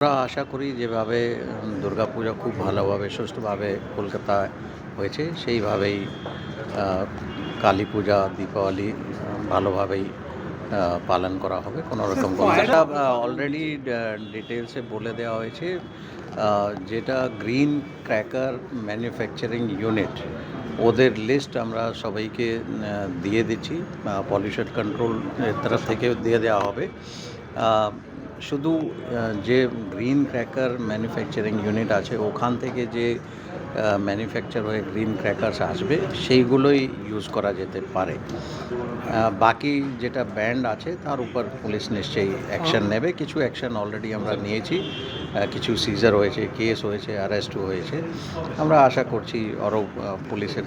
আমরা আশা করি যেভাবে দুর্গাপূজা খুব ভালোভাবে সুষ্ঠুভাবে কলকাতায় হয়েছে সেইভাবেই কালী পূজা দীপাবলি ভালোভাবেই পালন করা হবে কোনো রকম কলকাতা অলরেডি ডিটেলসে বলে দেওয়া হয়েছে যেটা গ্রিন ক্র্যাকার ম্যানুফ্যাকচারিং ইউনিট ওদের লিস্ট আমরা সবাইকে দিয়ে দিচ্ছি পলিউশন কন্ট্রোল তরফ থেকে দিয়ে দেওয়া হবে শুধু যে গ্রিন ক্র্যাকার ম্যানুফ্যাকচারিং ইউনিট আছে, ওখান থেকে যে ম্যানুফ্যাকচার হয়ে গ্রিন ক্র্যাকার্স আসবে, সেইগুলোই ইউজ করা যেতে পারে। বাকি যেটা ব্যান্ড আছে, তার উপর পুলিশ নিশ্চয়ই অ্যাকশন নেবে। কিছু অ্যাকশন অলরেডি আমরা নিয়েছি। কিছু সিজার হয়েছে কেস হয়েছে অ্যারেস্টও হয়েছে। আমরা আশা করছি আরও পুলিশের